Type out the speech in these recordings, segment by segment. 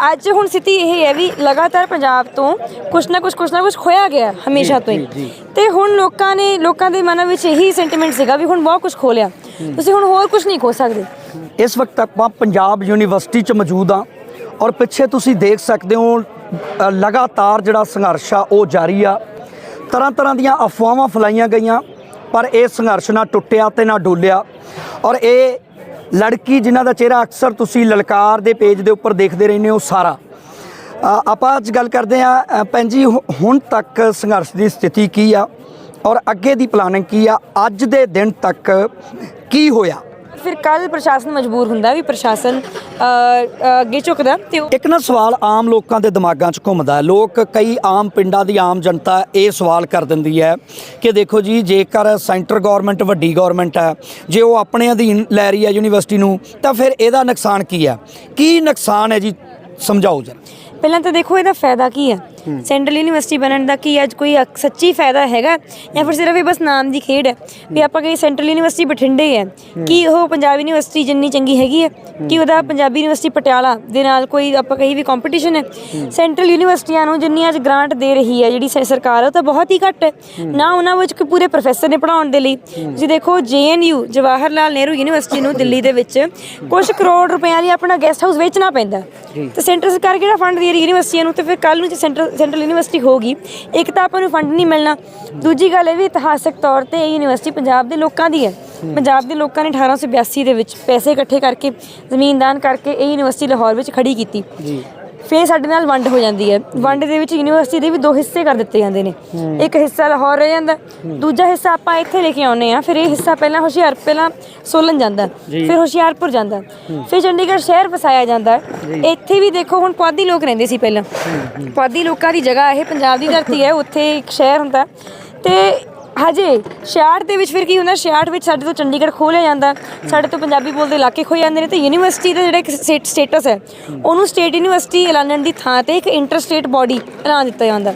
ਅੱਜ ਹੁਣ ਸਥਿਤੀ ਇਹ ਹੈ ਵੀ ਲਗਾਤਾਰ ਪੰਜਾਬ ਤੋਂ ਕੁਛ ਨਾ ਕੁਛ ਕੁਛ ਨਾ ਕੁਛ ਖੋਇਆ ਗਿਆ ਹਮੇਸ਼ਾ ਤੋਂ ਹੀ। ਤੇ ਹੁਣ ਲੋਕਾਂ ਨੇ ਲੋਕਾਂ ਦੇ ਮਨਾਂ ਵਿੱਚ ਇਹੀ ਸੈਂਟੀਮੈਂਟ ਸੀਗਾ ਵੀ ਹੁਣ ਬਹੁਤ ਕੁਝ ਖੋ ਲਿਆ। ਤੁਸੀਂ ਹੁਣ ਹੋਰ ਕੁਝ ਨਹੀਂ ਖੋ ਸਕਦੇ। ਇਸ ਵਕਤ ਆਪਾਂ ਪੰਜਾਬ ਯੂਨੀਵਰਸਿਟੀ 'ਚ ਮੌਜੂਦ ਹਾਂ ਔਰ ਪਿੱਛੇ ਤੁਸੀਂ ਦੇਖ ਸਕਦੇ ਹੋ ਲਗਾਤਾਰ ਜਿਹੜਾ ਸੰਘਰਸ਼ ਆ ਉਹ ਜਾਰੀ ਆ। ਤਰ੍ਹਾਂ ਤਰ੍ਹਾਂ ਦੀਆਂ ਅਫਵਾਹਾਂ ਫੈਲਾਈਆਂ ਗਈਆਂ ਪਰ ਇਹ ਸੰਘਰਸ਼ ਨਾ ਟੁੱਟਿਆ ਤੇ ਨਾ ਡੋਲਿਆ। ਔਰ ਇਹ ਲੜਕੀ ਜਿਨ੍ਹਾਂ ਦਾ ਚਿਹਰਾ ਅਕਸਰ ਤੁਸੀਂ ਲਲਕਾਰ ਦੇ ਪੇਜ ਦੇ ਉੱਪਰ ਦੇਖਦੇ ਰਹਿੰਦੇ ਹੋ ਸਾਰਾ। ਆਪਾਂ ਅੱਜ ਗੱਲ ਕਰਦੇ ਆ ਭੈਣ ਜੀ ਹੁਣ ਤੱਕ ਸੰਘਰਸ਼ ਦੀ ਸਥਿਤੀ ਕੀ ਆ ਔਰ ਅੱਗੇ ਦੀ ਪਲਾਨਿੰਗ ਕੀ ਆ? ਅੱਜ ਦੇ ਦਿਨ ਤੱਕ ਕੀ ਹੋਇਆ? ਫਿਰ ਕੱਲ ਪ੍ਰਸ਼ਾਸਨ ਮਜਬੂਰ ਹੁੰਦਾ ਵੀ ਪ੍ਰਸ਼ਾਸਨ ਅੱਗੇ ਝੁਕਦਾ ਤੇ ਇੱਕ ਨਾ ਸਵਾਲ ਆਮ ਲੋਕਾਂ ਦੇ ਦਿਮਾਗਾਂ 'ਚ ਘੁੰਮਦਾ ਲੋਕ ਕਈ ਆਮ ਪਿੰਡਾਂ ਦੀ ਆਮ ਜਨਤਾ ਇਹ ਸਵਾਲ ਕਰ ਦਿੰਦੀ ਹੈ ਕਿ ਦੇਖੋ ਜੀ ਜੇਕਰ ਸੈਂਟਰ ਗਵਰਨਮੈਂਟ ਵੱਡੀ ਗਵਰਨਮੈਂਟ ਹੈ ਜੇ ਉਹ ਆਪਣੇ ਅਧੀਨ ਲੈ ਰਹੀ ਹੈ ਯੂਨੀਵਰਸਿਟੀ ਨੂੰ ਤਾਂ ਫਿਰ ਇਹਦਾ ਨੁਕਸਾਨ ਕੀ ਹੈ? ਕੀ ਨੁਕਸਾਨ ਹੈ ਜੀ? ਸਮਝਾਓ ਜਰਾ। ਪਹਿਲਾਂ ਤਾਂ ਦੇਖੋ ਇਹਦਾ ਫਾਇਦਾ ਕੀ ਹੈ? ਸੈਂਟਰਲ ਯੂਨੀਵਰਸਿਟੀ ਬਣਨ ਦਾ ਕੀ ਅੱਜ ਕੋਈ ਅਕ- ਸੱਚੀ ਫਾਇਦਾ ਹੈਗਾ? ਜਾਂ ਫਿਰ ਸਿਰਫ ਇਹ ਬਸ ਨਾਮ ਦੀ ਖੇਡ ਹੈ ਵੀ ਆਪਾਂ ਕਹੀ ਸੈਂਟਰਲ ਯੂਨੀਵਰਸਿਟੀ ਬਠਿੰਡੇ ਹੈ ਕੀ ਉਹ ਪੰਜਾਬ ਯੂਨੀਵਰਸਿਟੀ ਜਿੰਨੀ ਚੰਗੀ ਹੈਗੀ ਹੈ? ਕਿ ਉਹਦਾ ਪੰਜਾਬੀ ਯੂਨੀਵਰਸਿਟੀ ਪਟਿਆਲਾ ਦੇ ਨਾਲ ਕੋਈ ਆਪਾਂ ਕਹੀ ਵੀ ਕੰਪੀਟੀਸ਼ਨ ਹੈ? ਸੈਂਟਰਲ ਯੂਨੀਵਰਸਿਟੀਆਂ ਨੂੰ ਜਿੰਨੀ ਅੱਜ ਗ੍ਰਾਂਟ ਦੇ ਰਹੀ ਹੈ ਜਿਹੜੀ ਸ- ਸਰਕਾਰ ਉਹ ਤਾਂ ਬਹੁਤ ਹੀ ਘੱਟ ਹੈ। ਨਾ ਉਹਨਾਂ ਵਿੱਚ ਕੋਈ ਪੂਰੇ ਪ੍ਰੋਫੈਸਰ ਨੇ ਪੜਾਉਣ ਦੇ ਲਈ। ਤੁਸੀਂ ਦੇਖੋ ਜੇਐਨਯੂ ਜਵਾਹਰ ਲਾਲ ਨਹਿਰੂ ਯੂਨੀਵਰਸਿਟੀ ਨੂੰ ਦਿੱਲੀ ਦੇ ਵਿੱਚ ਕੁਝ ਕਰੋੜ ਰੁਪਏ ਲਈ ਆਪਣਾ ਗੈਸਟ ਹਾਊਸ ਵੇਚਣਾ ਪੈਂਦਾ। ਤੇ ਸੈਂਟਰ ਸਰਕਾਰ ਕਿਹੜਾ ਫੰਡ ਦੇ ਰਹੀ ਯੂਨੀਵਰਸਿਟੀਆਂ ਨੂੰ? ਤੇ ਫਿਰ ਕੱਲ ਨੂੰ ਜੇ ਸੈਂਟਰ ਸੈਂਟਰਲ ਯੂਨੀਵਰਸਿਟੀ ਹੋਗੀ ਇੱਕ ਤਾਂ ਆਪਾਂ ਨੂੰ ਫੰਡ ਨਹੀਂ ਮਿਲਣਾ। ਦੂਜੀ ਗੱਲ ਇਹ ਵੀ ਇਤਿਹਾਸਕ ਤੌਰ ਤੇ ਇਹ ਯੂਨੀਵਰਸਿਟੀ ਪੰਜਾਬ ਦੇ ਲੋਕਾਂ ਦੀ ਹੈ। ਪੰਜਾਬ ਦੇ ਲੋਕਾਂ ਨੇ 1882 ਦੇ ਵਿੱਚ ਪੈਸੇ ਇਕੱਠੇ ਕਰਕੇ ਜ਼ਮੀਨ ਦਾਨ ਕਰਕੇ ਇਹ ਯੂਨੀਵਰਸਿਟੀ ਲਾਹੌਰ ਵਿੱਚ ਖੜੀ ਕੀਤੀ। ਜੀ। ਫੇਰ ਸਾਡੇ ਨਾਲ ਵੰਡ ਹੋ ਜਾਂਦੀ ਹੈ। ਵੰਡ ਦੇ ਵਿੱਚ ਯੂਨੀਵਰਸਿਟੀ ਦੇ ਵੀ ਦੋ ਹਿੱਸੇ ਕਰ ਦਿੱਤੇ ਜਾਂਦੇ ਨੇ। ਇੱਕ ਹਿੱਸਾ ਲਾਹੌਰ ਰਹਿ ਜਾਂਦਾ ਦੂਜਾ ਹਿੱਸਾ ਆਪਾਂ ਇੱਥੇ ਲੈ ਕੇ ਆਉਨੇ ਆ ਫਿਰ ਇਹ ਹਿੱਸਾ ਪਹਿਲਾਂ ਹੁਸ਼ਿਆਰ ਪਹਿਲਾਂ ਸੋਲਨ ਜਾਂਦਾ ਫਿਰ ਹੁਸ਼ਿਆਰਪੁਰ ਜਾਂਦਾ ਫਿਰ ਚੰਡੀਗੜ੍ਹ ਸ਼ਹਿਰ ਵਸਾਇਆ ਜਾਂਦਾ। ਇੱਥੇ ਵੀ ਦੇਖੋ ਹੁਣ ਪੁਆਧੀ ਲੋਕ ਰਹਿੰਦੇ ਸੀ ਪਹਿਲਾਂ। ਪੁਆਧੀ ਲੋਕਾਂ ਦੀ ਜਗ੍ਹਾ ਇਹ ਪੰਜਾਬ ਦੀ ਧਰਤੀ ਹੈ ਉੱਥੇ ਇੱਕ ਸ਼ਹਿਰ ਹੁੰਦਾ। ਤੇ ਹਜੇ 66 ਦੇ ਵਿੱਚ ਫਿਰ ਕੀ ਹੁੰਦਾ? 66 ਵਿੱਚ ਸਾਡੇ ਤੋਂ ਚੰਡੀਗੜ੍ਹ ਖੋਲਿਆ ਜਾਂਦਾ। ਸਾਡੇ ਤੋਂ ਪੰਜਾਬੀ ਬੋਲਦੇ ਇਲਾਕੇ ਖੋਏ ਜਾਂਦੇ ਨੇ। ਤੇ ਯੂਨੀਵਰਸਿਟੀ ਦਾ ਜਿਹੜਾ ਇੱਕ ਸਟੇਟਸ ਹੈ ਉਹਨੂੰ ਸਟੇਟ ਯੂਨੀਵਰਸਿਟੀ ਐਲਾਨਣ ਦੀ ਥਾਂ ਤੇ ਇੱਕ ਇੰਟਰ ਸਟੇਟ ਬਾਡੀ ਐਲਾਨ ਦਿੱਤਾ ਜਾਂਦਾ।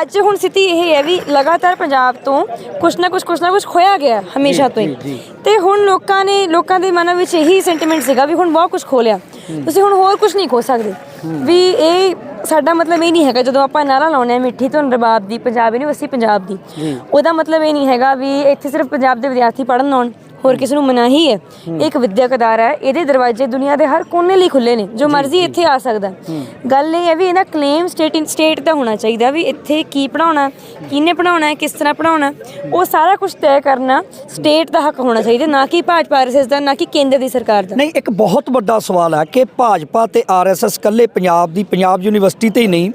ਅੱਜ ਹੁਣ ਸਥਿਤੀ ਇਹ ਹੈ ਵੀ ਲਗਾਤਾਰ ਪੰਜਾਬ ਤੋਂ ਕੁਛ ਨਾ ਕੁਛ ਕੁਛ ਨਾ ਕੁਛ ਖੋਇਆ ਗਿਆ ਹਮੇਸ਼ਾ ਤੋਂ ਹੀ। ਤੇ ਹੁਣ ਲੋਕਾਂ ਨੇ ਲੋਕਾਂ ਦੇ ਮਨਾਂ ਵਿੱਚ ਇਹੀ ਸੈਂਟੀਮੈਂਟ ਸੀਗਾ ਵੀ ਹੁਣ ਬਹੁਤ ਕੁਝ ਖੋ ਲਿਆ ਤੁਸੀਂ ਹੁਣ ਹੋਰ ਕੁਝ ਨਹੀਂ ਖੋ ਸਕਦੇ। ਵੀ ਇਹ ਸਾਡਾ ਮਤਲਬ ਇਹ ਨਹੀਂ ਹੈਗਾ ਜਦੋਂ ਆਪਾਂ ਨਾਰਾ ਲਾਉਂਦੇ ਆ ਮਿੱਠੀ ਧੁਨ ਰਬਾਬ ਦੀ ਪੰਜਾਬ ਯੂਨੀਵਰਸਿਟੀ ਪੰਜਾਬ ਦੀ ਉਹਦਾ ਮਤਲਬ ਇਹ ਨਹੀਂ ਹੈਗਾ ਵੀ ਇੱਥੇ ਸਿਰਫ ਪੰਜਾਬ ਦੇ ਵਿਦਿਆਰਥੀ ਪੜ੍ਹਨ ਆਉਣ। ਹੋਰ ਕਿਸੇ ਨੂੰ ਮਨਾਹੀ ਹੈ ਇੱਕ ਵਿਦਿਅਕ ਅਦਾਰਾ ਹੈ। ਇਹਦੇ ਦਰਵਾਜ਼ੇ ਦੁਨੀਆ ਦੇ ਹਰ ਕੋਨੇ ਲਈ ਖੁੱਲੇ ਨੇ। ਜੋ ਮਰਜ਼ੀ ਇੱਥੇ ਆ ਸਕਦਾ। ਗੱਲ ਇਹ ਹੈ ਵੀ ਇਹਦਾ ਕਲੇਮ ਸਟੇਟ ਸਟੇਟ ਦਾ ਹੋਣਾ ਚਾਹੀਦਾ ਵੀ ਇੱਥੇ ਕੀ ਪੜਾਉਣਾ ਕਿਹਨੇ ਪੜਾਉਣਾ ਕਿਸ ਤਰ੍ਹਾਂ ਪੜਾਉਣਾ ਉਹ ਸਾਰਾ ਕੁਝ ਤੈਅ ਕਰਨਾ ਸਟੇਟ ਦਾ ਹੱਕ ਹੋਣਾ ਚਾਹੀਦਾ ਨਾ ਕਿ ਭਾਜਪਾ ਆਰਐਸਐਸ ਦਾ ਨਾ ਕਿ ਕੇਂਦਰ ਦੀ ਸਰਕਾਰ ਦਾ। ਨਹੀਂ ਇੱਕ ਬਹੁਤ ਵੱਡਾ ਸਵਾਲ ਹੈ ਕਿ ਭਾਜਪਾ ਤੇ ਆਰਐਸਐਸ ਕੱਲੇ ਪੰਜਾਬ ਦੀ ਪੰਜਾਬ ਯੂਨੀਵਰਸਿਟੀ ਤੇ ਹੀ ਨਹੀਂ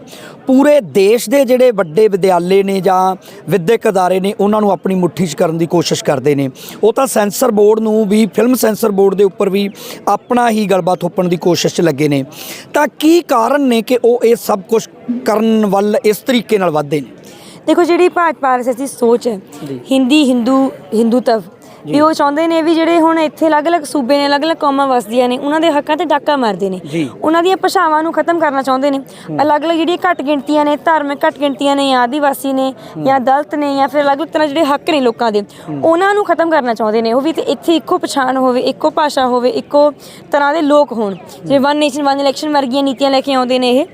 ਪੂਰੇ ਦੇਸ਼ ਦੇ ਜਿਹੜੇ ਵੱਡੇ ਵਿਦਿਆਲੇ ਨੇ ਜਾਂ ਵਿਦਿਅਕ ਅਦਾਰੇ ਨੇ ਉਹਨਾਂ ਨੂੰ ਆਪਣੀ ਮੁੱਠੀ 'ਚ ਕਰਨ ਦੀ ਕੋਸ਼ਿਸ਼ ਕਰਦੇ ਨੇ। ਉਹ ਤਾਂ ਸੈਂਸਰ ਬੋਰਡ ਨੂੰ ਵੀ ਫਿਲਮ ਸੈਂਸਰ ਬੋਰਡ ਦੇ ਉੱਪਰ ਵੀ ਆਪਣਾ ਹੀ ਗਲਬਾ ਥੋਪਣ ਦੀ ਕੋਸ਼ਿਸ਼ 'ਚ ਲੱਗੇ ਨੇ। ਤਾਂ ਕੀ ਕਾਰਨ ਨੇ ਕਿ ਉਹ ਇਹ ਸਭ ਕੁਝ ਕਰਨ ਵੱਲ ਇਸ ਤਰੀਕੇ ਨਾਲ ਵਧਦੇ ਨੇ? ਦੇਖੋ ਜਿਹੜੀ ਭਾਜਪਾ ਆਰਐਸਐਸ ਦੀ ਸੋਚ ਹੈ ਹਿੰਦੀ ਹਿੰਦੂ ਹਿੰਦੂਤਵ ਵੀ ਉਹ ਚਾਹੁੰਦੇ ਨੇ ਵੀ ਜਿਹੜੇ ਹੁਣ ਇੱਥੇ ਅਲੱਗ-ਅਲੱਗ ਸੂਬੇ ਨੇ ਅਲੱਗ-ਅਲੱਗ ਕੌਮਾਂ ਵਸਦੀਆਂ ਨੇ ਉਹਨਾਂ ਦੇ ਹੱਕਾਂ ਤੇ ਡਾਕਾ ਮਾਰਦੇ ਨੇ। ਜੀ। ਉਹਨਾਂ ਦੀਆਂ ਭਾਸ਼ਾਵਾਂ ਨੂੰ ਖਤਮ ਕਰਨਾ ਚਾਹੁੰਦੇ ਨੇ। ਅਲੱਗ-ਅਲੱਗ ਜਿਹੜੀਆਂ ਘੱਟ ਗਿਣਤੀਆਂ ਨੇ ਧਾਰਮਿਕ ਘੱਟ ਗਿਣਤੀਆਂ ਨੇ ਜਾਂ ਆਦੀਵਾਸੀ ਨੇ ਜਾਂ ਦਲਿਤ ਨੇ ਜਾਂ ਫਿਰ ਅਲੱਗ-ਅਲੱਗ ਤਰ੍ਹਾਂ ਜਿਹੜੇ ਹੱਕ ਨੇ ਲੋਕਾਂ ਦੇ ਉਹਨਾਂ ਨੂੰ ਖਤਮ ਕਰਨਾ ਚਾਹੁੰਦੇ ਨੇ। ਉਹ ਵੀ ਤੇ ਇੱਥੇ ਇੱਕੋ ਪਛਾਣ ਹੋਵੇ ਇੱਕੋ ਭਾਸ਼ਾ ਹੋਵੇ ਇੱਕੋ ਤਰ੍ਹਾਂ ਦੇ ਲੋਕ ਹੋਣ। ਜਿਵੇਂ ਵਨ ਨੇਸ਼ਨ ਵਨ ਇਲੈਕਸ਼ਨ ਵਰਗੀਆਂ ਨੀਤੀਆਂ ਲੈ ਕੇ ਆਉਂਦੇ ਨੇ ਇਹ।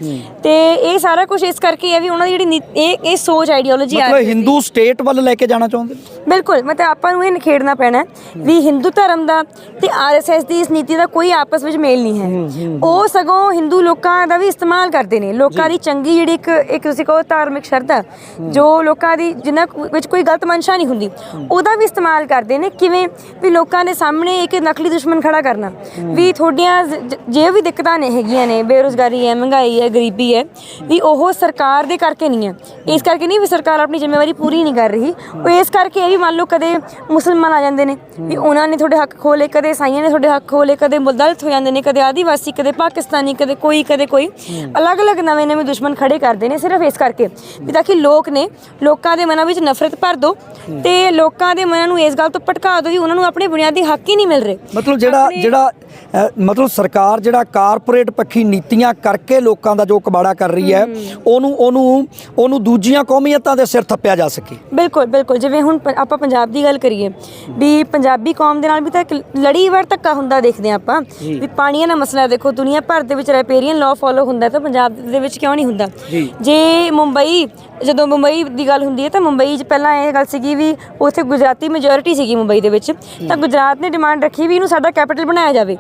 ਤੇ ਇਹ ਸਾਰਾ ਕੁਝ ਇਸ ਕਰਕੇ ਹੈ ਵੀ ਉਹਨਾਂ ਦੀ ਜਿਹੜੀ ਇਹ ਇਹ ਸੋਚ ਆਈਡੀਓਲੋਜੀ ਆ ਮਤਲਬ ਹਿੰਦੂ ਸਟੇਟ ਵੱਲ ਲੈ ਕੇ ਜਾਣਾ ਚਾਹੁੰਦੇ ਬਿਲਕੁਲ ਮਤਲਬ ਆਪਾਂ ਨੂੰ ਇਹ ਨਿਖੇੜਨਾ ਪੈਣਾ ਵੀ ਹਿੰਦੂ ਧਰਮ ਦਾ ਤੇ ਆਰਐਸਐਸ ਦੀ ਇਸ ਨੀਤੀ ਦਾ ਕੋਈ ਆਪਸ ਵਿੱਚ ਮੇਲ ਨਹੀਂ ਹੈ। ਉਹ ਸਗੋਂ ਹਿੰਦੂ ਲੋਕਾਂ ਦਾ ਵੀ ਇਸਤੇਮਾਲ ਕਰਦੇ ਨੇ। ਲੋਕਾਂ ਦੀ ਚੰਗੀ ਜਿਹੜੀ ਇੱਕ ਇੱਕ ਤੁਸੀਂ ਕਹੋ ਧਾਰਮਿਕ ਸ਼ਰਧਾ ਜੋ ਲੋਕਾਂ ਦੀ ਜਿਨ੍ਹਾਂ ਵਿੱਚ ਕੋਈ ਗਲਤ ਮਨਸ਼ਾ ਨਹੀਂ ਹੁੰਦੀ ਉਹਦਾ ਵੀ ਇਸਤੇਮਾਲ ਕਰਦੇ ਨੇ। ਕਿਵੇਂ? ਵੀ ਲੋਕਾਂ ਦੇ ਸਾਹਮਣੇ ਇੱਕ ਨਕਲੀ ਦੁਸ਼ਮਣ ਖੜਾ ਕਰਨਾ। ਵੀ ਤੁਹਾਡੀਆਂ ਜੇ ਵੀ ਦਿੱਕਤਾਂ ਨੇ ਹੈਗੀਆਂ ਨੇ ਬੇਰੋਜ਼ਗਾਰੀ ਹੈ ਮਹਿੰਗਾਈ ਹੈ ਗਰੀਬੀ ਹੈ ਵੀ ਉਹ ਸਰਕਾਰ ਦੇ ਕਰਕੇ ਨਹੀਂ ਹੈ। ਇਸ ਕਰਕੇ ਨਹੀਂ ਵੀ ਸਰਕਾਰ ਆਪਣੀ ਜ਼ਿੰਮੇਵਾਰੀ ਪੂਰੀ ਨਹੀਂ ਕਰ ਰਹੀ। ਉਹ ਇਸ ਕਰਕੇ ਇਹ ਵੀ ਮੰਨ ਲਓ ਕਦੇ ਮੁਸਲਮਾਨ ਆ ਜਾਂਦੇ ਨੇ। ਵੀ ਉਹਨਾਂ ਨੇ ਤੁਹਾਡੇ ਹੱਕ ਖੋਲੇ ਕਦੇ ਸਾਈਆਂ ਨੇ ਤੁਹਾਡੇ ਹੱਕ ਖੋਲੇ ਕਦੇ ਦਲਿਤ ਹੋ ਜਾਂਦੇ ਨੇ ਕਦੇ ਆਦੀਵਾਸੀ ਕਦੇ ਪਾਕਿਸਤਾਨੀ ਕਦੇ ਕੋਈ ਕਦੇ ਕੋਈ। ਅਲੱਗ-ਅਲੱਗ ਨਵੇਂ-ਨਵੇਂ ਦੁਸ਼ਮਣ ਖੜੇ ਕਰਦੇ ਨੇ ਸਿਰਫ ਇਸ ਕਰਕੇ। ਵੀ ਤਾਂ ਕਿ ਲੋਕ ਨੇ ਲੋਕਾਂ ਦੇ ਮਨਾਂ ਵਿੱਚ ਨਫ਼ਰਤ ਭਰ ਦੋ ਤੇ ਲੋਕਾਂ ਦੇ ਮਨਾਂ ਨੂੰ ਇਸ ਗੱਲ ਤੋਂ ਭਟਕਾ ਦਿਓ ਵੀ ਉਹਨਾਂ ਨੂੰ ਆਪਣੇ ਬੁਨਿਆਦੀ ਹੱਕ ਹੀ ਨਹੀਂ ਮਿਲ ਰਹੇ। ਮਤਲਬ ਜਿਹੜਾ ਜਿਹੜਾ ਮਤਲਬ ਸਰਕਾਰ ਜਿਹੜਾ ਕਾਰਪੋਰੇਟ ਪੱਖੀ ਨੀਤੀਆਂ ਕਰਕੇ ਲੋਕਾਂ ਦਾ ਜੋ ਕਬਾੜਾ ਕਰ ਰਹੀ ਹੈ ਉਹਨੂੰ ਉਹਨੂੰ ਉਹਨੂੰ ਦੂਜੀਆਂ ਕੌਮੀਅਤਾਂ ਦੇ ਸਿਰ ਥੱਪਿਆ ਜਾ ਸਕੇ। ਬਿਲਕੁਲ ਬਿਲਕੁਲ। ਜਿਵੇਂ ਹੁਣ ਪ- ਆਪਾਂ ਪੰਜਾਬ ਦੀ ਗੱਲ ਕਰੀਏ ਵੀ ਪੰਜਾਬੀ ਕੌਮ ਦੇ ਨਾਲ ਵੀ ਤਾਂ ਇੱਕ ਲੜੀਵਾਰ ਧੱਕਾ ਹੁੰਦਾ ਦੇਖਦੇ ਹਾਂ ਆਪਾਂ ਵੀ ਪਾਣੀਆਂ ਦਾ ਮਸਲਾ ਦੇਖੋ ਦੁਨੀਆ ਭਰ ਦੇ ਵਿੱਚ ਰੈਪੇਰੀਅਨ ਲਾਅ ਫੋਲੋ ਹੁੰਦਾ ਤਾਂ ਪੰਜਾਬ ਦੇ ਵਿੱਚ ਕਿਉਂ ਨਹੀਂ ਹੁੰਦਾ? ਜੀ। ਜੇ ਮੁੰਬਈ ਜਦੋਂ ਮੁੰਬਈ ਦੀ ਗੱਲ ਹੁੰਦੀ ਹੈ ਤਾਂ ਮੁੰਬਈ 'ਚ ਪਹਿਲਾਂ ਇਹ ਗੱਲ ਸੀਗੀ ਵੀ ਉੱਥੇ ਗੁਜਰਾਤੀ ਮੈਜੋਰਿਟੀ ਸੀਗੀ ਮੁੰਬਈ ਦੇ ਵਿੱਚ ਤਾਂ ਗੁਜਰਾਤ ਨੇ ਡਿਮਾਂਡ ਰੱਖੀ ਵੀ ਇਹਨੂੰ ਸਾਡਾ ਕੈਪੀਟਲ ਬਣਾਇਆ ਜਾਵੇ।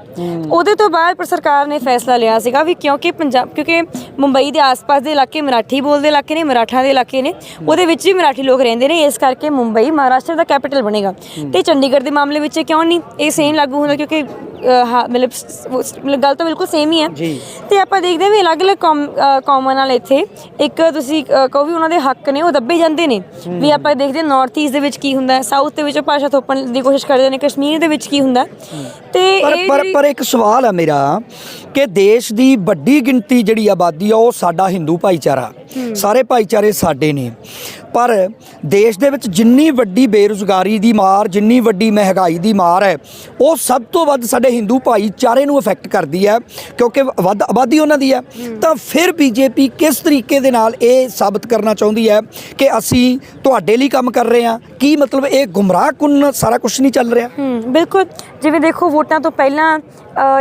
ਉਹਦੇ ਤੋਂ ਬਾਅਦ ਪਰ ਸਰਕਾਰ ਨੇ ਫੈਸਲਾ ਲਿਆ ਸੀਗਾ ਵੀ ਕਿਉਂਕਿ ਪੰਜਾਬ ਕਿਉਂਕਿ ਮੁੰਬਈ ਦੇ ਆਸ-ਪਾਸ ਦੇ ਇਲਾਕੇ ਮਰਾਠੀ ਬੋਲਦੇ ਇਲਾਕੇ ਨੇ ਮਰਾਠਾ ਦੇ ਇਲਾਕੇ ਨੇ ਉਹਦੇ ਵਿੱਚ ਵੀ ਮਰਾਠੀ ਲੋਕ ਰਹਿੰਦੇ ਨੇ ਇਸ ਕਰਕੇ ਮੁੰਬਈ ਮਹਾਰਾਸ਼ਟਰ ਦਾ ਕੈਪੀਟਲ ਬਣੇਗਾ। ਤੇ ਚੰਡੀਗੜ੍ਹ ਦੇ ਮਾਮਲੇ ਵਿੱਚ ਕਿਉਂ ਨਹੀਂ? ਇਹ ਸੇਮ ਲਾਗੂ ਹੁੰਦਾ ਕਿਉਂਕਿ ਮਤਲਬ ਮਤਲਬ ਗੱਲ ਤਾਂ ਬਿਲਕੁਲ ਸੇਮ ਹੀ ਹੈ। ਤੇ ਆਪਾਂ ਦੇਖਦੇ ਹਾਂ ਵੀ ਅਲੱਗ-ਅਲੱਗ ਕੌਮ ਨਾਲ ਇੱਥੇ ਇੱਕ ਤੁਸੀਂ ਕਹੋ ਵੀ ਉਹਨਾਂ ਦੇ ਹੱਕ ਨੇ ਉਹ ਦੱਬੇ ਜਾਂਦੇ ਨੇ। ਵੀ ਆਪਾਂ ਦੇਖਦੇ ਹਾਂ ਨਾਰਥ ਈਸਟ ਦੇ ਵਿੱਚ ਕੀ ਹੁੰਦਾ ਹੈ ਸਾਊਥ ਦੇ ਵਿੱਚ ਉਹ ਭਾਸ਼ਾ ਥੋਪਣ ਦੀ ਕੋਸ਼ਿਸ਼ ਕਰਦੇ ਨੇ ਕਸ਼ਮੀਰ ਦੇ ਵਿੱਚ ਕੀ ਹੁੰਦਾ। ਤੇ ਪਰ ਪਰ ਇੱਕ ਸਵਾਲ ਹੈ ਮੇਰਾ ਕਿ ਦੇਸ਼ ਦੀ ਵੱਡੀ ਗਿਣਤੀ ਜਿਹੜੀ ਆਬਾਦੀ ਆ ਉਹ ਸਾਡਾ ਹਿੰਦੂ ਭਾਈਚਾਰਾ। ਸਾਰੇ ਭਾਈਚਾਰੇ ਸਾਡੇ ਨੇ। ਪਰ ਦੇਸ਼ ਦੇ ਵਿੱਚ ਜਿੰਨੀ ਵੱਡੀ ਬੇਰੁਜ਼ਗਾਰੀ ਦੀ ਮਾਰ ਜਿੰਨੀ ਵੱਡੀ ਮਹਿੰਗਾਈ ਦੀ ਮਾਰ ਹੈ ਉਹ ਸਭ ਤੋਂ ਵੱਧ ਸਾਡੇ ਹਿੰਦੂ ਭਾਈਚਾਰੇ ਨੂੰ ਅਫੈਕਟ ਕਰਦੀ ਹੈ ਕਿਉਂਕਿ ਵੱਧ ਆਬਾਦੀ ਉਹਨਾਂ ਦੀ ਹੈ। ਤਾਂ ਫਿਰ ਬੀਜੇਪੀ ਕਿਸ ਤਰੀਕੇ ਦੇ ਨਾਲ ਇਹ ਸਾਬਤ ਕਰਨਾ ਚਾਹੁੰਦੀ ਹੈ ਕਿ ਅਸੀਂ ਤੁਹਾਡੇ ਲਈ ਕੰਮ ਕਰ ਰਹੇ ਹਾਂ? ਕੀ ਮਤਲਬ ਇਹ ਗੁੰਮਰਾਹਕੁਨ ਸਾਰਾ ਕੁਝ ਨਹੀਂ ਚੱਲ ਰਿਹਾ? ਬਿਲਕੁਲ। ਜਿਵੇਂ ਦੇਖੋ ਵੋਟਾਂ ਤੋਂ ਪਹਿਲਾਂ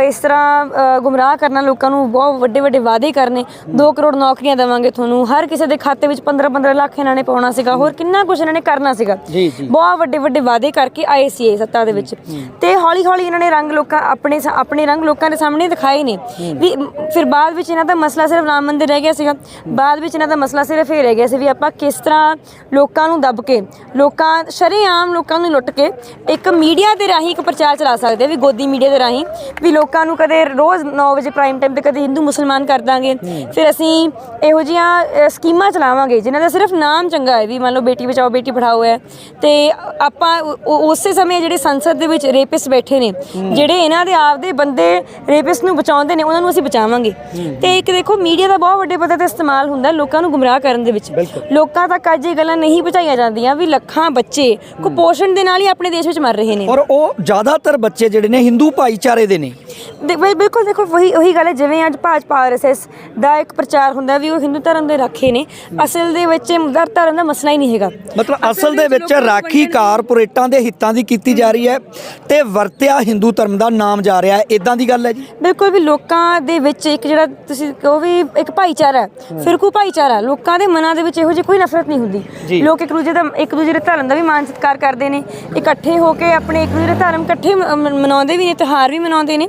ਇਸ ਤਰ੍ਹਾਂ ਗੁੰਮਰਾਹ ਕਰਨਾ ਲੋਕਾਂ ਨੂੰ ਬਹੁਤ ਵੱਡੇ ਵੱਡੇ ਵਾਅਦੇ ਕਰਨੇ। 2 ਕਰੋੜ ਨੌਕਰੀਆਂ ਦੇਵਾਂਗੇ ਤੁਹਾਨੂੰ। ਹਰ ਕਿਸੇ ਦੇ ਖਾਤੇ ਵਿੱਚ 15 15 ਲੱਖ ਇਹਨਾਂ ਨੇ ਪਾਉਣਾ ਸੀਗਾ। ਹੋਰ ਕਿੰਨਾ ਕੁਝ ਇਹਨਾਂ ਨੇ ਕਰਨਾ ਸੀਗਾ। ਜੀ, ਜੀ। ਬਹੁਤ ਵੱਡੇ ਵੱਡੇ ਵਾਅਦੇ ਕਰਕੇ ਆਏ ਸੀ ਇਹ ਸੱਤਾ ਦੇ ਵਿੱਚ। ਤੇ ਹੌਲੀ ਹੌਲੀ ਇਹਨਾਂ ਨੇ ਰੰਗ ਲੋਕਾਂ ਆਪਣੇ ਸਾ- ਆਪਣੇ ਰੰਗ ਲੋਕਾਂ ਦੇ ਸਾਹਮਣੇ ਦਿਖਾਏ ਨੇ। ਵੀ ਮ, ਫਿਰ ਬਾਅਦ ਵਿੱਚ ਇਹਨਾਂ ਦਾ ਮਸਲਾ ਸਿਰਫ ਰਾਮ ਮੰਦਿਰ ਰਹਿ ਗਿਆ ਸੀਗਾ। ਬਾਅਦ ਵਿੱਚ ਇਹਨਾਂ ਦਾ ਮਸਲਾ ਸਿਰਫ ਇਹ ਰਹਿ ਗਿਆ ਸੀ ਵੀ ਆਪਾਂ ਕਿਸ ਤਰ੍ਹਾਂ ਲੋਕਾਂ ਨੂੰ ਦੱਬ ਕੇ ਲੋਕਾਂ ਸ਼ਰੇਆਮ ਲੋਕਾਂ ਨੂੰ ਲੁੱਟ ਕੇ ਇੱਕ ਮੀਡੀਆ ਦੇ ਰਾਹੀਂ ਇੱਕ ਪ੍ਰਚਾਰ ਚਲਾ ਸਕਦੇ ਆ ਵੀ ਗੋਦੀ ਮੀਡੀਆ ਦੇ ਰਾਹੀਂ ਵੀ ਲੋਕਾਂ ਨੂੰ ਕਦੇ ਰੋਜ਼ 9 ਵਜੇ ਪ੍ਰਾਈਮ ਟਾਈਮ ਤੇ ਕਦੇ ਹਿੰਦੂ ਮੁਸਲਮਾਨ ਕਰ ਦਾਂਗੇ। ਫਿਰ ਅਸੀਂ ਇਹੋ ਅ, ਸਕੀਮਾਂ ਚਲਾਵਾਂਗੇ ਜਿਨ੍ਹਾਂ ਦਾ ਸਿਰਫ ਨਾਮ ਚੰਗਾ ਹੈ ਵੀ ਮੰਨ ਲਓ ਬੇਟੀ ਬਚਾਓ ਬੇਟੀ ਪੜਾਓ ਹੈ। ਤੇ ਆਪਾਂ ਉ- ਉ- ਉਸੇ ਸਮੇਂ ਜਿਹੜੇ ਸੰਸਦ ਦੇ ਵਿੱਚ ਰੇਪਿਸ ਬੈਠੇ ਨੇ। ਜਿਹੜੇ ਇਹਨਾਂ ਦੇ ਆਪਦੇ ਬੰਦੇ ਰੇਪਿਸ ਨੂੰ ਬਚਾਉਂਦੇ ਨੇ ਉਹਨਾਂ ਨੂੰ ਅਸੀਂ ਬਚਾਵਾਂਗੇ। ਤੇ ਇੱਕ ਦੇਖੋ ਮੀਡੀਆ ਦਾ ਬਹੁਤ ਵੱਡੇ ਪੱਧਰ ਤੇ ਇਸਤੇਮਾਲ ਹੁੰਦਾ ਲੋਕਾਂ ਨੂੰ ਗੁੰਮਰਾਹ ਕਰਨ ਦੇ ਵਿੱਚ। ਲੋਕਾਂ ਤੱਕ ਅੱਜ ਇਹ ਗੱਲਾਂ ਨਹੀਂ ਪਹੁੰਚਾਈਆਂ ਜਾਂਦੀਆਂ ਵੀ ਲੱਖਾਂ ਬੱਚੇ ਕੁਪੋਸ਼ਣ ਦੇ ਨਾਲ ਹੀ ਆਪਣੇ ਦੇਸ਼ ਵਿੱਚ ਮਰ ਰਹੇ ਨੇ। ਔਰ ਉਹ ਜ਼ਿਆਦਾਤਰ ਬੱਚੇ ਜਿਹੜੇ ਨੇ ਹਿੰਦੂ ਭਾਈਚਾਰੇ ਦੇ ਨੇ। ਦੇ- ਬਿਲ- ਬਿਲਕੁਲ ਦੇਖੋ ਵਹੀ ਉਹੀ ਗੱਲ ਹੈ ਜਿਵੇਂ ਅੱਜ ਭਾਜਪਾ ਆਰਐਸਐਸ ਦਾ ਇੱਕ ਪ੍ਰਚਾਰ ਹੁੰਦਾ ਵੀ ਉਹ ਹਿੰਦੂ ਧਰਮ ਦੇ ਰਾਖੇ ਨੇ ਅਸਲ ਦੇ ਵਿੱਚ ਦਰ ਧਰਮ ਦਾ ਮਸਲਾ ਹੀ ਨਹੀਂ ਹੈਗਾ। ਮਤਲਬ ਅਸਲ ਦੇ ਵਿੱਚ ਰਾਖੀ ਕਾਰਪੋਰੇਟਾਂ ਦੇ ਹਿੱਤਾਂ ਦੀ ਕੀਤੀ ਜਾ ਰਹੀ ਹੈ ਤੇ ਵਰਤਿਆ ਹਿੰਦੂ ਧਰਮ ਦਾ ਨਾਮ ਜਾ ਰਿਹਾ ਹੈ। ਇਦਾਂ ਦੀ ਗੱਲ ਹੈ ਜੀ? ਬਿਲਕੁਲ ਵੀ ਲੋਕਾਂ ਦੇ ਵਿੱਚ ਇੱਕ ਜਿਹੜਾ ਤੁਸੀਂ ਕਹੋ ਵੀ ਇੱਕ ਭਾਈਚਾਰਾ ਹੈ ਫਿਰਕੂ ਭਾਈਚਾਰਾ ਲੋਕਾਂ ਦੇ ਮਨਾਂ ਦੇ ਵਿੱਚ ਇਹੋ ਜਿਹੀ ਕੋਈ ਨਫ਼ਰਤ ਨਹੀਂ ਜੀ। ਹੁੰਦੀ ਲੋਕ ਇੱਕ ਦੂਜੇ ਦਾ ਇੱਕ ਦੂਜੇ ਦੇ ਧਰਮ ਦਾ ਵੀ ਮਾਨ ਸਤਿਕਾਰ ਕਰਦੇ ਨੇ ਇਕੱਠੇ ਹੋ ਕੇ ਆਪਣੇ ਇੱਕ ਦੂਜੇ ਦੇ ਧਰਮ ਇਕੱਠੇ ਮ- ਮ- ਮਨਾਉਂਦੇ ਵੀ ਨੇ ਤਿਉਹਾਰ ਵੀ ਮਨਾਉਂਦੇ ਨੇ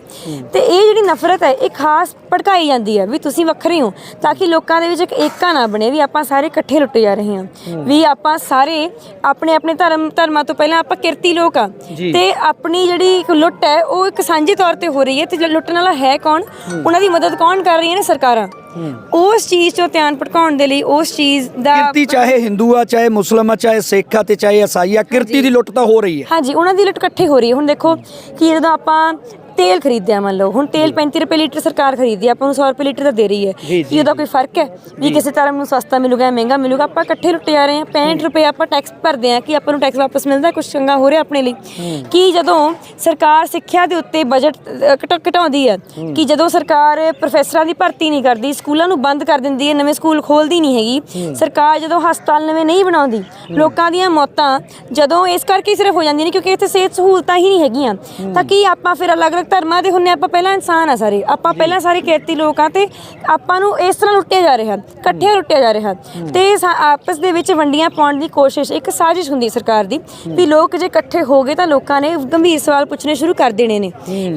ਤੇ ਇਹ ਜਿਹੜੀ ਨਫ਼ਰਤ ਹੈ ਇਹ ਖਾਸ ਭੜਕਾਈ ਜਾਂਦੀ ਹੈ ਵੀ ਤੁਸੀਂ ਵੱਖਰੇ ਹੋ ਤਾਂ ਕਿ ਲੋਕਾਂ ਦੇ ਵਿੱਚ ਇੱਕ ਏਕਾ ਨਾ ਬਣੇ ਵੀ ਆਪਾਂ ਸਾਰੇ ਇਕੱਠੇ ਲੁੱਟੇ ਜਾ ਰਹੇ ਹਾਂ। ਵੀ ਆਪਾਂ ਸਾਰੇ ਆਪਣੇ ਆਪਣੇ ਧਰਮ ਧਰਮਾਂ ਤੋਂ ਪਹਿਲਾਂ ਆਪਾਂ ਕਿਰਤੀ ਲੋਕ ਆ। ਤੇ ਆਪਣੀ ਜਿਹੜੀ ਲੁੱਟ ਹੈ ਉਹ ਇੱਕ ਸਾਂਝੇ ਤੌਰ ਤੇ ਹੋ ਰਹੀ ਹੈ ਤੇ ਲੁੱਟਣ ਵਾਲਾ ਹੈ ਕੌਣ? ਉਹਨਾਂ ਦੀ ਮਦਦ ਕੌਣ ਕਰ ਰਹੀਆਂ ਨੇ ਸਰਕਾਰਾਂ? ਉਸ ਚੀਜ਼ ਤੋਂ ਧਿਆਨ ਭਟਕਾਉਣ ਦੇ ਲਈ ਉਸ ਚੀਜ਼ ਦਾ ਕਿਰਤੀ ਚਾਹੇ ਹਿੰਦੂ ਆ ਚਾਹੇ ਮੁਸਲਮ ਆ ਚਾਹੇ ਸਿੱਖ ਆ ਤੇ ਚਾਹੇ ਈਸਾਈ ਆ ਕਿਰਤੀ ਦੀ ਲੁੱਟ ਤਾਂ ਹੋ ਰਹੀ ਹੈ। ਹਾਂਜੀ ਉਹਨਾਂ ਦੀ ਲੁੱਟ ਇਕੱਠੇ ਹੋ ਰਹੀ ਹੈ। ਹੁਣ ਦੇਖੋ ਕਿ ਜਦੋਂ ਆਪਾਂ ਤੇਲ ਖਰੀਦਿਆ ਮੰਨ ਲਓ ਹੁਣ ਤੇਲ 35 ਰੁਪਏ ਲੀਟਰ ਸਰਕਾਰ ਖਰੀਦਦੀ ਹੈ, ਆਪਾਂ ਨੂੰ 100 ਰੁਪਏ ਲੀਟਰ ਤਾਂ ਦੇ ਰਹੀ ਹੈ। ਕੀ ਉਹਦਾ ਕੋਈ ਫ਼ਰਕ ਹੈ? ਵੀ ਕਿਸੇ ਧਰਮ ਨੂੰ ਸਸਤਾ ਮਿਲੂਗਾ ਜਾਂ ਮਹਿੰਗਾ ਮਿਲੂਗਾ ਆਪਾਂ ਇਕੱਠੇ ਲੁੱਟੇ ਜਾ ਰਹੇ ਹਾਂ 65 ਰੁਪਏ ਆਪਾਂ ਟੈਕਸ ਭਰਦੇ ਹਾਂ ਕਿ ਆਪਾਂ ਨੂੰ ਟੈਕਸ ਵਾਪਸ ਮਿਲਦਾ ਕੁਝ ਚੰਗਾ ਹੋ ਰਿਹਾ ਆਪਣੇ ਲਈ। ਕਿ ਜਦੋਂ ਸਰਕਾਰ ਸਿੱਖਿਆ ਦੇ ਉੱਤੇ ਬਜਟ ਘਟਾਉਂਦੀ ਹੈ ਕਿ ਜਦੋਂ ਸਰਕਾਰ ਪ੍ਰੋਫੈਸਰਾਂ ਦੀ ਭਰਤੀ ਨਹੀਂ ਕਰਦੀ ਸਕੂਲਾਂ ਨੂੰ ਬੰਦ ਕਰ ਦਿੰਦੀ ਹੈ ਨਵੇਂ ਸਕੂਲ ਖੋਲਦੀ ਨਹੀਂ ਹੈਗੀ ਸਰਕਾਰ ਜਦੋਂ ਹਸਪਤਾਲ ਨਵੇਂ ਨਹੀਂ ਬਣਾਉਂਦੀ ਲੋਕਾਂ ਦੀਆਂ ਮੌਤਾਂ ਜਦੋਂ ਇਸ ਕਰਕੇ ਸਿਰਫ ਹੋ ਜਾਂਦੀਆਂ ਨੇ ਕਿਉਂਕਿ ਇੱਥੇ ਸਿਹਤ ਸਹੂਲਤਾਂ ਹੀ ਨਹੀਂ ਹੈਗੀਆਂ ਤਾਂ ਕੀ ਆਪਾਂ ਫਿਰ ਅਲੱਗ-ਅਲੱਗ ਧਰਮਾਂ ਦੇ ਹੁੰਨੇ ਆਪਾਂ ਪਹਿਲਾਂ ਇਨਸਾਨ ਆ ਸਾਰੇ। ਆਪਾਂ ਪਹਿਲਾਂ ਸਾਰੇ ਕਿਰਤੀ ਲੋਕ ਆ ਤੇ ਆਪਾਂ ਨੂੰ ਇਸ ਤਰ੍ਹਾਂ ਲੁੱਟਿਆ ਜਾ ਰਿਹਾ ਇਕੱਠਿਆਂ ਲੁੱਟਿਆ ਜਾ ਰਿਹਾ। ਤੇ ਆਪਸ ਦੇ ਵਿੱਚ ਵੰਡੀਆਂ ਪਾਉਣ ਦੀ ਕੋਸ਼ਿਸ਼ ਇੱਕ ਸਾਜ਼ਿਸ਼ ਹੁੰਦੀ ਸਰਕਾਰ ਦੀ ਵੀ ਲੋਕ ਜੇ ਇਕੱਠੇ ਹੋ ਗਏ ਤਾਂ ਲੋਕਾਂ ਨੇ ਗੰਭੀਰ ਸਵਾਲ ਪੁੱਛਣੇ ਸ਼ੁਰੂ ਕਰ ਦੇਣੇ ਨੇ।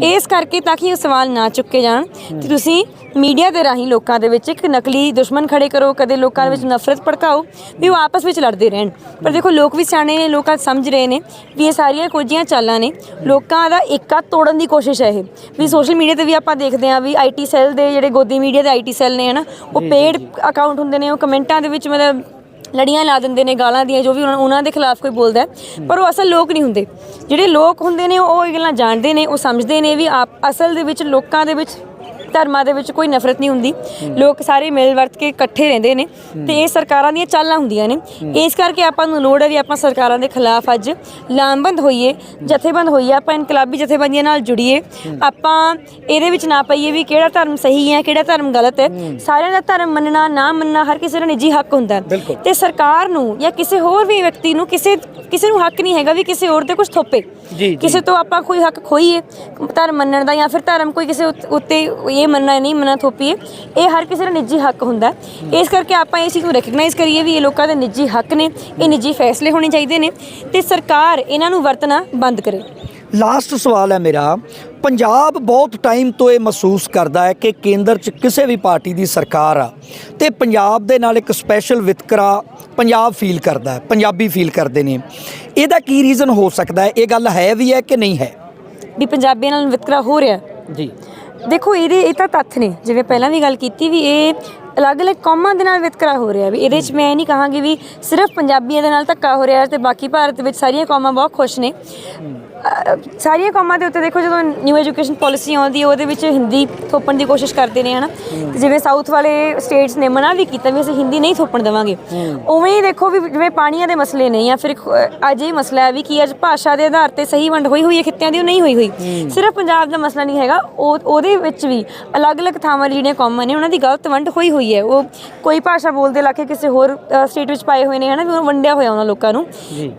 ਇਸ ਕਰਕੇ ਤਾਂ ਕਿ ਇਹ ਸਵਾਲ ਨਾ ਚੁੱਕੇ ਜਾਣ। ਤੇ ਤੁਸੀਂ ਮੀਡੀਆ ਦੇ ਰਾਹੀਂ ਲੋਕਾਂ ਦੇ ਵਿੱਚ ਇੱਕ ਨਕਲੀ ਦੁਸ਼ਮਣ ਖੜੇ ਕਰੋ ਕਦੇ ਲੋਕਾਂ ਦੇ ਵਿੱਚ ਨਫ਼ਰਤ ਭੜਕਾਓ ਵੀ ਉਹ ਆਪਸ ਵਿੱਚ ਲੜਦੇ ਰਹਿਣ। ਪਰ ਦੇਖੋ ਲੋਕ ਵੀ ਸਿਆਣੇ ਨੇ ਲੋਕਾਂ ਸਮਝ ਰਹੇ ਨੇ ਵੀ ਇਹ ਸਾਰੀਆਂ ਕੋਝੀਆਂ ਚਾਲਾਂ ਨੇ। ਲੋਕਾਂ ਦਾ ਏਕਾ ਤੋੜਨ ਦੀ ਕੋਸ਼ਿਸ਼ ਹੈ ਇਹ। ਵੀ ਸੋਸ਼ਲ ਮੀਡੀਆ ਤੇ ਵੀ ਆਪਾਂ ਦੇਖਦੇ ਹਾਂ ਵੀ ਆਈਟੀ ਸੈੱਲ ਦੇ ਜਿਹੜੇ ਗੋਦੀ ਮੀਡੀਆ ਦੇ ਆਈਟੀ ਸੈੱਲ ਨੇ ਹਨਾ ਉਹ ਪੇਡ ਅਕਾਊਂਟ ਹੁੰਦੇ ਨੇ ਉਹ ਕਮੈਂਟਾਂ ਦੇ ਵਿੱਚ ਮਤਲਬ ਲੜੀਆਂ ਲਾ ਦਿੰਦੇ ਨੇ ਗਾਲਾਂ ਦੀਆਂ ਜੋ ਵੀ ਉਹਨਾਂ ਦੇ ਖਿਲਾਫ ਕੋਈ ਬੋਲਦਾ। ਪਰ ਉਹ ਅਸਲ ਲੋਕ ਨਹੀਂ ਹੁੰਦੇ। ਜਿਹੜੇ ਲੋਕ ਹੁੰਦੇ ਨੇ ਉਹ ਇਹ ਗੱਲਾਂ ਜਾਣਦੇ ਨੇ ਉਹ ਸਮਝਦੇ ਨੇ ਵੀ ਆਪ ਅਸਲ ਦੇ ਵਿੱਚ ਲੋਕਾਂ ਦੇ ਵਿੱਚ ਧਰਮਾਂ ਦੇ ਵਿੱਚ ਕੋਈ ਨਫ਼ਰਤ ਨਹੀਂ ਹੁੰਦੀ। ਲੋਕ ਸਾਰੇ ਮਿਲ ਵਰਤ ਕੇ ਇਕੱਠੇ ਰਹਿੰਦੇ ਨੇ ਤੇ ਇਹ ਸਰਕਾਰਾਂ ਦੀਆਂ ਚਾਲਾਂ ਹੁੰਦੀਆਂ ਨੇ। ਇਸ ਕਰਕੇ ਆਪਾਂ ਨੂੰ ਲੋੜ ਹੈ ਵੀ ਆਪਾਂ ਸਰਕਾਰਾਂ ਦੇ ਖਿਲਾਫ ਅੱਜ ਲਾਮਬੰਦ ਹੋਈਏ ਜਥੇਬੰਦ ਹੋਈਏ ਆਪਾਂ ਇਨਕਲਾਬੀ ਜਥੇਬੰਦੀਆਂ ਨਾਲ ਜੁੜੀਏ। ਆਪਾਂ ਇਹਦੇ ਵਿੱਚ ਨਾ ਪਈਏ ਵੀ ਕਿਹੜਾ ਧਰਮ ਸਹੀ ਹੈ ਕਿਹੜਾ ਧਰਮ ਗਲਤ ਹੈ। ਸਾਰਿਆਂ ਦਾ ਧਰਮ ਮੰਨਣਾ ਨਾ ਮੰਨਣਾ ਹਰ ਕਿਸੇ ਦਾ ਨਿੱਜੀ ਹੱਕ ਹੁੰਦਾ। ਤੇ ਸਰਕਾਰ ਨੂੰ ਜਾਂ ਕਿਸੇ ਹੋਰ ਵੀ ਵਿਅਕਤੀ ਨੂੰ ਕਿਸੇ ਕਿਸੇ ਨੂੰ ਹੱਕ ਨਹੀਂ ਹੈਗਾ ਵੀ ਕਿਸੇ ਹੋਰ ਤੇ ਕੁਝ ਥੋਪੇ। ਕਿਸੇ ਤੋਂ ਆਪਾਂ ਕੋਈ ਹੱਕ ਖੋਈਏ ਧਰਮ ਮੰਨਣ ਦਾ ਜਾਂ ਫਿਰ ਧਰਮ ਕੋਈ ਕਿਸੇ ਉੱਤੇ ਇਹ ਮੰਨਣਾ ਨਹੀਂ ਮੰਨਣਾ ਥੋਪੀਏ ਇਹ ਹਰ ਕਿਸੇ ਦਾ ਨਿੱਜੀ ਹੱਕ ਹੁੰਦਾ ਹੈ। ਇਸ ਕਰਕੇ ਆਪਾਂ ਇਸ ਚੀਜ਼ ਨੂੰ ਰੈਕਗਨਾਈਜ਼ ਕਰੀਏ ਵੀ ਇਹ ਲੋਕਾਂ ਦੇ ਨਿੱਜੀ ਹੱਕ ਨੇ ਇਹ ਨਿੱਜੀ ਫੈਸਲੇ ਹੋਣੇ ਚਾਹੀਦੇ ਨੇ ਤੇ ਸਰਕਾਰ ਇਹਨਾਂ ਨੂੰ ਵਰਤਣਾ ਬੰਦ ਕਰੇ। ਲਾਸਟ ਸਵਾਲ ਹੈ ਮੇਰਾ। ਪੰਜਾਬ ਬਹੁਤ ਟਾਈਮ ਤੋਂ ਇਹ ਮਹਿਸੂਸ ਕਰਦਾ ਹੈ ਕਿ ਕੇਂਦਰ 'ਚ ਕਿਸੇ ਵੀ ਪਾਰਟੀ ਦੀ ਸਰਕਾਰ ਆ ਤੇ ਪੰਜਾਬ ਦੇ ਨਾਲ ਇੱਕ ਸਪੈਸ਼ਲ ਵਿਤਕਰਾ ਪੰਜਾਬ ਫੀਲ ਕਰਦਾ ਹੈ ਪੰਜਾਬੀ ਫੀਲ ਕਰਦੇ ਨੇ। ਇਹਦਾ ਕੀ ਰੀਜ਼ਨ ਹੋ ਸਕਦਾ ਹੈ? ਇਹ ਗੱਲ ਹੈ ਵੀ ਹੈ ਕਿ ਨਹੀਂ ਹੈ? ਵੀ ਪੰਜਾਬੀਆਂ ਨਾਲ ਵਿਤਕਰਾ ਹੋ ਰਿਹਾ ਜੀ। ਦੇਖੋ, ਇਹਦੇ ਇਹ ਤਾਂ ਤੱਥ ਨੇ। ਜਿਵੇਂ ਪਹਿਲਾਂ ਵੀ ਗੱਲ ਕੀਤੀ ਵੀ ਇਹ ਅਲੱਗ-ਅਲੱਗ ਕੌਮਾਂ ਦੇ ਨਾਲ ਵਿਤਕਰਾ ਹੋ ਰਿਹਾ ਵੀ ਇਹਦੇ 'ਚ ਮੈਂ ਇਹ ਨਹੀਂ ਕਹਾਂਗੀ ਵੀ ਸਿਰਫ ਪੰਜਾਬੀਆਂ ਦੇ ਨਾਲ ਧੱਕਾ ਹੋ ਰਿਹਾ ਤੇ ਬਾਕੀ ਭਾਰਤ ਵਿੱਚ ਸਾਰੀਆਂ ਕੌਮਾਂ ਬਹੁਤ ਖੁਸ਼ ਨੇ। ਸਾਰੀਆਂ ਕੌਮਾਂ ਦੇ ਉੱਤੇ ਦੇਖੋ ਜਦੋਂ ਨਿਊ ਐਜੂਕੇਸ਼ਨ ਪਾਲਿਸੀ ਆਉਂਦੀ ਹੈ ਉਹਦੇ ਵਿੱਚ ਹਿੰਦੀ ਥੋਪਣ ਦੀ ਕੋਸ਼ਿਸ਼ ਕਰਦੇ ਨੇ ਹਨਾ? ਤੇ ਜਿਵੇਂ ਸਾਊਥ ਵਾਲੇ ਸਟੇਟਸ ਨੇ ਮਨਾ ਵੀ ਕੀਤਾ ਵੀ ਅਸੀਂ ਹਿੰਦੀ ਨਹੀਂ ਥੋਪਣ ਦੇਵਾਂਗੇ। ਉਵੇਂ ਹੀ ਦੇਖੋ ਵੀ ਜਿਵੇਂ ਪਾਣੀਆਂ ਦੇ ਮਸਲੇ ਨੇ ਜਾਂ ਫਿਰ ਅੱਜ ਇਹ ਮਸਲਾ ਹੈ ਵੀ ਕੀ ਅੱਜ ਭਾਸ਼ਾ ਦੇ ਆਧਾਰ ਤੇ ਸਹੀ ਵੰਡ ਹੋਈ ਹੋਈ ਹੈ ਖਿੱਤਿਆਂ ਦੀ ਉਹ ਨਹੀਂ ਹੋਈ ਹੋਈ। ਸਿਰਫ ਪੰਜਾਬ ਦਾ ਮਸਲਾ ਨਹੀਂ ਹੈਗਾ ਉਹ ਉਹਦੇ ਵਿੱਚ ਵੀ ਅਲੱਗ-ਅਲੱਗ ਥਾਵਾਂ ਜਿਹੜੀਆਂ ਕੌਮਾਂ ਨੇ ਉਹਨਾਂ ਦੀ ਗਲਤ ਵੰਡ ਹੋਈ ਹੋਈ ਹੈ। ਉਹ ਕੋਈ ਭਾਸ਼ਾ ਬੋਲਦੇ ਇਲਾਕੇ ਕਿਸੇ ਹੋਰ ਸਟੇਟ ਵਿੱਚ ਪਾਏ ਹੋਏ ਨੇ ਹਨਾ ਵੀ ਉਹ ਵੰਡਿਆ ਹੋਇਆ ਉਹਨਾਂ ਲੋਕਾਂ ਨੂੰ।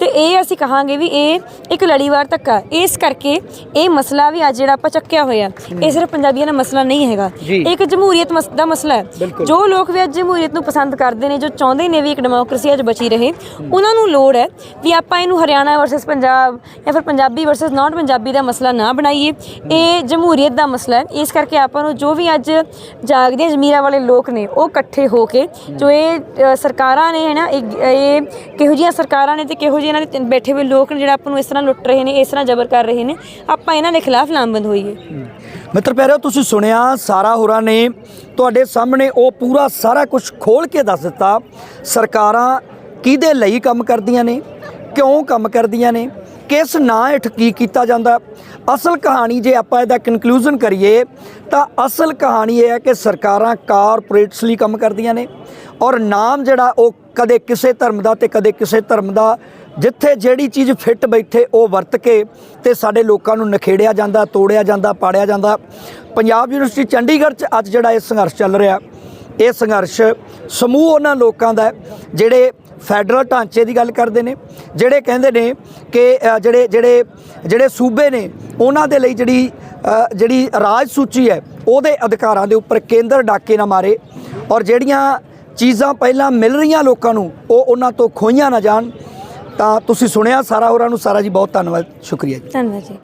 ਤੇ ਇਹ ਅਸੀਂ ਕਹਾਂਗੇ ਵੀ ਇਹ ਇੱਕ ਲੜੀਵਾਰ ਧੱਕਾ ਇਸ ਕਰਕੇ ਇਹ ਮਸਲਾ ਵੀ ਅੱਜ ਜਿਹੜਾ ਆਪਾਂ ਚੱਕਿਆ ਹੋਇਆ। ਇਹ ਸਿਰਫ ਪੰਜਾਬੀਆਂ ਦਾ ਮਸਲਾ ਨਹੀਂ ਹੈਗਾ। ਇਹ ਇੱਕ ਜਮਹੂਰੀਅਤ ਦਾ ਮਸਲਾ ਹੈ। ਜੋ ਲੋਕ ਵੀ ਅੱਜ ਜਮਹੂਰੀਅਤ ਨੂੰ ਪਸੰਦ ਕਰਦੇ ਨੇ ਜੋ ਚਾਹੁੰਦੇ ਨੇ ਵੀ ਇੱਕ ਡੈਮੋਕ੍ਰੇਸੀ ਅੱਜ ਬਚੀ ਰਹੇ ਉਹਨਾਂ ਨੂੰ ਲੋੜ ਹੈ ਵੀ ਆਪਾਂ ਇਹਨੂੰ ਹਰਿਆਣਾ ਵਰਸਸ ਪੰਜਾਬ ਜਾਂ ਫਿਰ ਪੰਜਾਬੀ ਵਰਸਸ ਨਾਟ ਪੰਜਾਬੀ ਦਾ ਮਸਲਾ ਨਾ ਬਣਾਈਏ। ਇਹ ਜਮਹੂਰੀਅਤ ਦਾ ਮਸਲਾ ਹੈ। ਇਸ ਕਰਕੇ ਆਪਾਂ ਨੂੰ ਜੋ ਵੀ ਅੱਜ ਜਾਗਦੇ ਜ਼ਮੀਰਾਂ ਵਾਲੇ ਲੋਕ ਨੇ ਉਹ ਇਕੱਠੇ ਹੋ ਕੇ ਜੋ ਇਹ ਸਰਕਾਰਾਂ ਨੇ ਹੈ ਨਾ ਇਹ ਇਹ ਕਿਹੋ ਜਿਹੀਆਂ ਸਰਕਾਰਾਂ ਨੇ ਤੇ ਕਿਹੋ ਜਿਹੇ ਇਹਨਾਂ ਦੇ ਬੈਠੇ ਹੋਏ ਲੋਕ ਨੇ ਜਿਹੜਾ ਆਪਾਂ ਨੂੰ ਇਸ ਤਰ੍ਹਾਂ ਲੁੱਟ ਰਹੇ ਨੇ ਇਸ ਤਰ੍ਹਾਂ ਜ਼ਬਰ ਕਰ ਰਹੇ ਨੇ, ਆਪਾਂ ਇਹਨਾਂ ਦੇ ਖਿਲਾਫ ਲਾਮਬੰਦ ਹੋਈਏ। ਮਿੱਤਰ ਪਿਆਰਿਓ, ਤੁਸੀਂ ਸੁਣਿਆ, ਸਾਰਾ ਹੋਰਾਂ ਨੇ, ਤੁਹਾਡੇ ਸਾਹਮਣੇ ਉਹ ਪੂਰਾ ਸਾਰਾ ਕੁਝ ਖੋਲ ਕੇ ਦੱਸ ਦਿੱਤਾ। ਸਰਕਾਰਾਂ ਕਿਹਦੇ ਲਈ ਕੰਮ ਕਰਦੀਆਂ ਨੇ, ਕਿਉਂ ਕੰਮ ਕਰਦੀਆਂ ਨੇ, ਕਿਸ ਨਾਂ ਹੇਠ ਕੀ ਕੀਤਾ ਜਾਂਦਾ। ਅਸਲ ਕਹਾਣੀ ਜੇ ਆਪਾਂ ਇਹਦਾ ਕਨਕਲੂਜਨ ਕਰੀਏ, ਤਾਂ ਅਸਲ ਕਹਾਣੀ ਇਹ ਹੈ ਕਿ ਸਰਕਾਰਾਂ ਕਾਰਪੋਰੇਟਸ ਲਈ ਕੰਮ ਕਰਦੀਆਂ ਨੇ। ਔਰ ਨਾਮ ਜਿਹੜਾ ਉਹ ਕਦੇ ਕਿਸੇ ਧਰਮ ਦਾ ਤੇ ਕਦੇ ਕਿਸੇ ਧਰਮ ਦਾ ਜਿੱਥੇ ਜਿਹੜੀ ਚੀਜ਼ ਫਿੱਟ ਬੈਠੇ, ਉਹ ਵਰਤ ਕੇ ਤੇ ਸਾਡੇ ਲੋਕਾਂ ਨੂੰ ਨਖੇੜਿਆ ਜਾਂਦਾ, ਤੋੜਿਆ ਜਾਂਦਾ, ਪਾੜਿਆ ਜਾਂਦਾ। ਪੰਜਾਬ ਯੂਨੀਵਰਸਿਟੀ ਚੰਡੀਗੜ੍ਹ 'ਚ ਅੱਜ ਜਿਹੜਾ ਇਹ ਸੰਘਰਸ਼ ਚੱਲ ਰਿਹਾ, ਇਹ ਸੰਘਰਸ਼ ਸਮੂਹ ਉਹਨਾਂ ਲੋਕਾਂ ਦਾ ਜਿਹੜੇ ਫੈਡਰਲ ਢਾਂਚੇ ਦੀ ਗੱਲ ਕਰਦੇ ਨੇ, ਜਿਹੜੇ ਕਹਿੰਦੇ ਨੇ ਕਿ ਜਿਹੜੇ ਜਿਹੜੇ ਜਿਹੜੇ ਸੂਬੇ ਨੇ, ਉਹਨਾਂ ਦੇ ਲਈ ਜਿਹੜੀ ਜਿਹੜੀ ਰਾਜ ਸੂਚੀ ਹੈ, ਉਹਦੇ ਅਧਿਕਾਰਾਂ ਦੇ ਉੱਪਰ ਕੇਂਦਰ ਡਾਕੇ ਨਾ ਮਾਰੇ ਔਰ ਜਿਹੜੀਆਂ ਚੀਜ਼ਾਂ ਪਹਿਲਾਂ ਮਿਲ ਰਹੀਆਂ ਲੋਕਾਂ ਨੂੰ, ਉਹ ਉਹਨਾਂ ਤੋਂ ਖੋਈਆਂ ਨਾ ਜਾਣ। ਤਾਂ ਤੁਸੀਂ ਸੁਣਿਆ ਸਾਰਾ ਹੋਰਾਂ ਨੂੰ ਸਾਰਾ ਜੀ ਬਹੁਤ ਧੰਨਵਾਦ ਸ਼ੁਕਰੀਆ ਜੀ। ਧੰਨਵਾਦ ਜੀ।